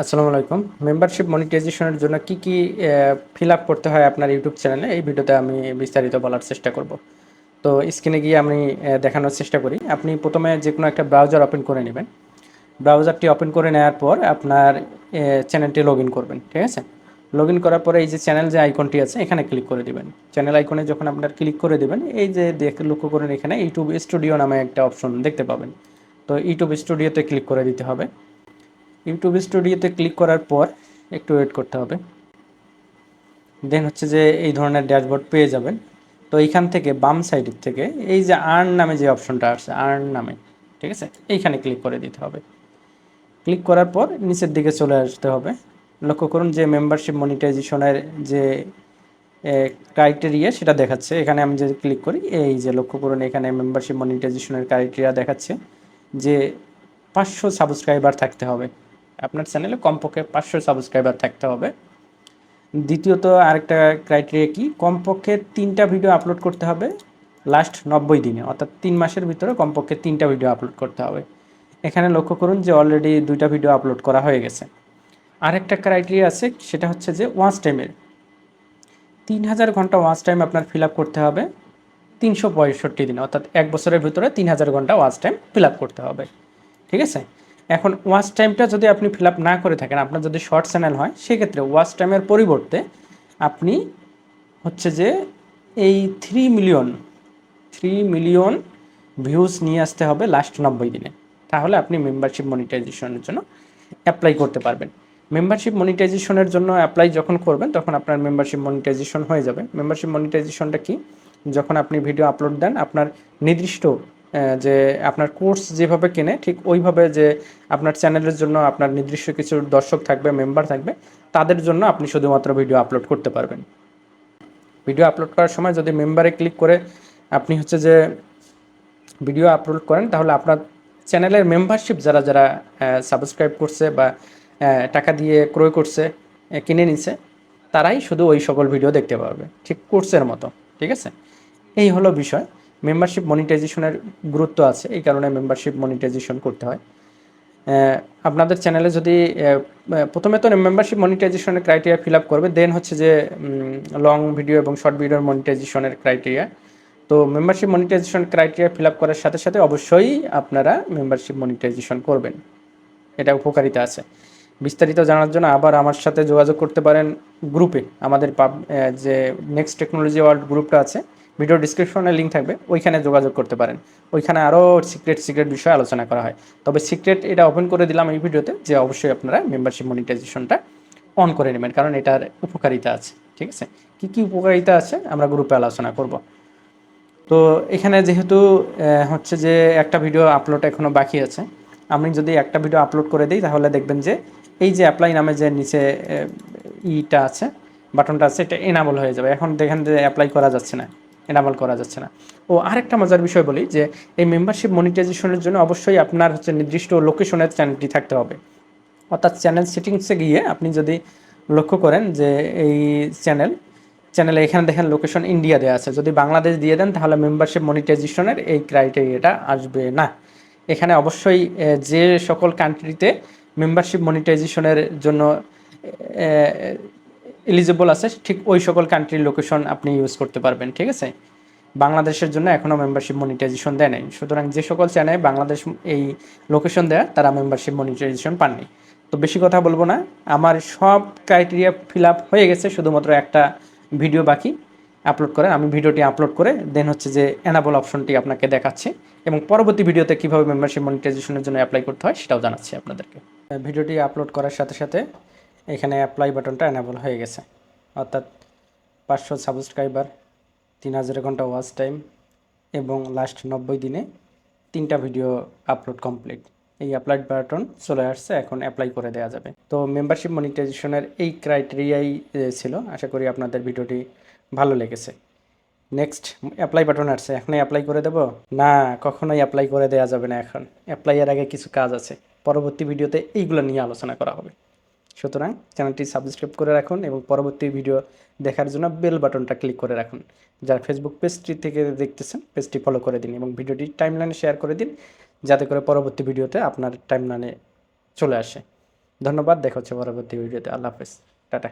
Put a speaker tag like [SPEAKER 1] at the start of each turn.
[SPEAKER 1] আসসালামু আলাইকুম। মেম্বারশিপ মনিটাইজেশনের জন্য কি কি ফিল আপ করতে হয় আপনার ইউটিউব চ্যানেলে এই ভিডিওতে আমি বিস্তারিত বলার চেষ্টা করব। তো স্ক্রিনে গিয়ে আমি দেখানোর চেষ্টা করি। আপনি প্রথমে যে কোনো একটা ব্রাউজার ওপেন করে নেবেন। ব্রাউজারটি ওপেন করে নেওয়ার পর আপনার চ্যানেলটি লগ করবেন, ঠিক আছে? লগ করার পরে এই যে চ্যানেল যে আইকনটি আছে, এখানে ক্লিক করে দিবেন। চ্যানেল আইকনে যখন আপনার ক্লিক করে দিবেন, এই যে দেখ, লক্ষ্য করেন এখানে ইউটিউব স্টুডিও নামে একটা অপশন দেখতে পাবেন। তো ইউটিউব স্টুডিওতে ক্লিক করে দিতে হবে। ইউটিউব স্টুডিওতে ক্লিক করার পর একটু ওয়েট করতে হবে। দেন হচ্ছে যে এই ধরনের ড্যাশবোর্ড পেয়ে যাবেন। তো এইখান থেকে বাম সাইডের থেকে এই যে আর্ন নামে যে অপশনটা আসছে আর্ন নামে, ঠিক আছে? এইখানে ক্লিক করে দিতে হবে। ক্লিক করার পর নিচের দিকে চলে আসতে হবে। লক্ষ্য করুন যে মেম্বারশিপ মনিটাইজেশনের যে ক্রাইটেরিয়া সেটা দেখাচ্ছে। এখানে আমি যদি ক্লিক করি, এই যে লক্ষ্য করুন এখানে মেম্বারশিপ মনিটাইজেশনের ক্রাইটেরিয়া দেখাচ্ছে যে পাঁচশো সাবস্ক্রাইবার থাকতে হবে। আপনার চ্যানেলে কমপক্ষে পাঁচশো সাবস্ক্রাইবার থাকতে হবে। দ্বিতীয়ত আরেকটা ক্রাইটেরিয়া কি? কমপক্ষে তিনটা ভিডিও আপলোড করতে হবে লাস্ট নব্বই দিনে, অর্থাৎ তিন মাসের ভিতরে কমপক্ষে তিনটা ভিডিও আপলোড করতে হবে। এখানে লক্ষ্য করুন যে অলরেডি দুইটা ভিডিও আপলোড করা হয়ে গেছে। আরেকটা ক্রাইটেরিয়া আছে, সেটা হচ্ছে যে ওয়াচ টাইমের তিন হাজার ঘণ্টা ওয়াচ টাইম আপনার ফিল আপ করতে হবে তিনশো পঁয়ষট্টি দিন, অর্থাৎ এক বছরের ভিতরে তিন হাজার ঘণ্টা ওয়াচ টাইম ফিল আপ করতে হবে। ঠিক আছে? এখন ওয়াচ টাইমটা যদি আপনি ফিল আপ না করে থাকেন, আপনার যদি শর্ট চ্যানেল হয়, সেক্ষেত্রে ওয়াচ টাইমের পরিবর্তে আপনি হচ্ছে যে এই three million three million views নিয়ে আসতে হবে লাস্ট নব্বই দিনে। তাহলে আপনি মেম্বারশিপ মনিটাইজেশনের জন্য অ্যাপ্লাই করতে পারবেন। মেম্বারশিপ মনিটাইজেশনের জন্য অ্যাপ্লাই যখন করবেন, তখন আপনার মেম্বারশিপ মনিটাইজেশন হয়ে যাবে। মেম্বারশিপ মনিটাইজেশনটা কি? যখন আপনি ভিডিও আপলোড দেন, আপনার নির্দিষ্ট যে আপনার কোর্স যেভাবে কেনে, ঠিক ওইভাবে যে আপনার চ্যানেলের জন্য আপনার নির্দিষ্ট কিছু দর্শক থাকবে মেম্বার থাকবে, তাদের জন্য আপনি শুধুমাত্র ভিডিও আপলোড করতে পারবেন। ভিডিও আপলোড করার সময় যদি মেম্বারে ক্লিক করে আপনি হচ্ছে যে ভিডিও আপলোড করেন, তাহলে আপনার চ্যানেলের মেম্বারশিপ যারা যারা সাবস্ক্রাইব করছে বা টাকা দিয়ে ক্রয় করছে কিনে নিছে, তারাই শুধু ওই সকল ভিডিও দেখতে পারবে, ঠিক কোর্সের মতো, ঠিক আছে? এই হলো বিষয়। মেম্বারশিপ মনিটাইজেশনের গুরুত্ব আছে, এই কারণে মেম্বারশিপ মনিটাইজেশন করতে হয়। আপনাদের চ্যানেলে যদি প্রথমে তো মেম্বারশিপ মনিটাইজেশনের ক্রাইটেরিয়া ফিল আপ করবে দেন হচ্ছে যে লং ভিডিও এবং শর্ট ভিডিওর মনিটাইজেশনের ক্রাইটেরিয়া তো membership monetization criteria fill up করার সাথে সাথে অবশ্যই আপনারা মেম্বারশিপ মনিটাইজেশন করবেন। এটা উপকারিতা আছে। বিস্তারিত জানার জন্য আবার আমার সাথে যোগাযোগ করতে পারেন গ্রুপে আমাদের পাব যে নেক্সট টেকনোলজি ওয়ার্ল্ড গ্রুপটা আছে ভিডিও ডিসক্রিপশনে লিঙ্ক থাকবে, ওইখানে যোগাযোগ করতে পারেন। ওইখানে আরও সিক্রেট সিক্রেট বিষয়ে আলোচনা করা হয়। তবে সিক্রেট এটা ওপেন করে দিলাম এই ভিডিওতে যে অবশ্যই আপনারা মেম্বারশিপ মনিটাইজেশনটা অন করে নেবেন, কারণ এটার উপকারিতা আছে, ঠিক আছে? কী কী উপকারিতা আছে? আমরা গ্রুপে আলোচনা করব। তো এখানে যেহেতু হচ্ছে যে একটা ভিডিও আপলোড এখনও বাকি আছে, আমি যদি একটা ভিডিও আপলোড করে দিই, তাহলে দেখবেন যে এই যে অ্যাপ্লাই নামে যে নিচে ইটা আছে বাটনটা আছে, এটা এনাবল হয়ে যাবে। এখন দেখেন যে অ্যাপ্লাই করা যাচ্ছে না। এনাবল করা যাচ্ছে না। ও আরেকটা মজার বিষয় বলি যে, এই মেম্বারশিপ মনিটাইজেশনের জন্য অবশ্যই আপনার হচ্ছে নির্দিষ্ট লোকেশনের চ্যানেলটি থাকতে হবে। অর্থাৎ চ্যানেল সেটিংসে গিয়ে আপনি যদি লক্ষ্য করেন যে, এই চ্যানেল চ্যানেলে এখানে দেখেন লোকেশন ইন্ডিয়া দেওয়া আছে। যদি বাংলাদেশ দিয়ে দেন, তাহলে মেম্বারশিপ মনিটাইজেশনের এই ক্রাইটেরিয়াটা আসবে না। এখানে অবশ্যই যে সকল কান্ট্রিতে মেম্বারশিপ মনিটাইজেশনের জন্য এলিজিবল আছে, ঠিক ওই সকল কান্ট্রির লোকেশন আপনি ইউজ করতে পারবেন, ঠিক আছে? বাংলাদেশের জন্য এখনও মেম্বারশিপ মনিটাইজেশন দেয় নাই। সুতরাং যে সকল চ্যানেলে বাংলাদেশ এই লোকেশন দেয়, তারা মেম্বারশিপ মনিটাইজেশন পাননি। তো বেশি কথা বলব না, আমার সব ক্রাইটেরিয়া ফিল আপ হয়ে গেছে, শুধুমাত্র একটা ভিডিও বাকি আপলোড করে আমি ভিডিওটি আপলোড করে দেন হচ্ছে যে অ্যানাবল অপশনটি আপনাকে দেখাচ্ছি, এবং পরবর্তী ভিডিওতে কীভাবে মেম্বারশিপ মনিটাইজেশনের জন্য অ্যাপ্লাই করতে হয়, সেটাও জানাচ্ছি আপনাদেরকে। ভিডিওটি আপলোড করার সাথে সাথে এখানে অ্যাপ্লাই বাটনটা অ্যানাবল হয়ে গেছে। অর্থাৎ পাঁচশো সাবস্ক্রাইবার তিন হাজার ঘণ্টা ওয়াচ টাইম এবং লাস্ট নব্বই দিনে তিনটা ভিডিও আপলোড কমপ্লিট এই অ্যাপ্লাইড বাটন চলে আসছে, এখন অ্যাপ্লাই করে দেওয়া যাবে। তো মেম্বারশিপ মনিটাইজেশনের এই ক্রাইটেরিয়াই ছিল। আশা করি আপনাদের ভিডিওটি ভালো লেগেছে। নেক্সট অ্যাপ্লাই বাটন আসছে। এখনই অ্যাপ্লাই করে দেবো? না, কখনোই অ্যাপ্লাই করে দেওয়া যাবে না এখন। অ্যাপ্লাইয়ের আগে কিছু কাজ আছে। পরবর্তী ভিডিওতে এইগুলো নিয়ে আলোচনা করা হবে। সুতরাং চ্যানেলটি সাবস্ক্রাইব করে রাখুন এবং পরবর্তী ভিডিও দেখার জন্য বেল বাটনটা ক্লিক করে রাখুন। যারা ফেসবুক পেজটি থেকে দেখতেছেন পেজটি ফলো করে দিন এবং ভিডিওটি টাইমলাইনে শেয়ার করে দিন, যাতে করে পরবর্তী ভিডিওতে আপনার টাইমলাইনে চলে আসে। ধন্যবাদ, দেখা হচ্ছে পরবর্তী ভিডিওতে। আল্লাহ হাফেজ। টাটা।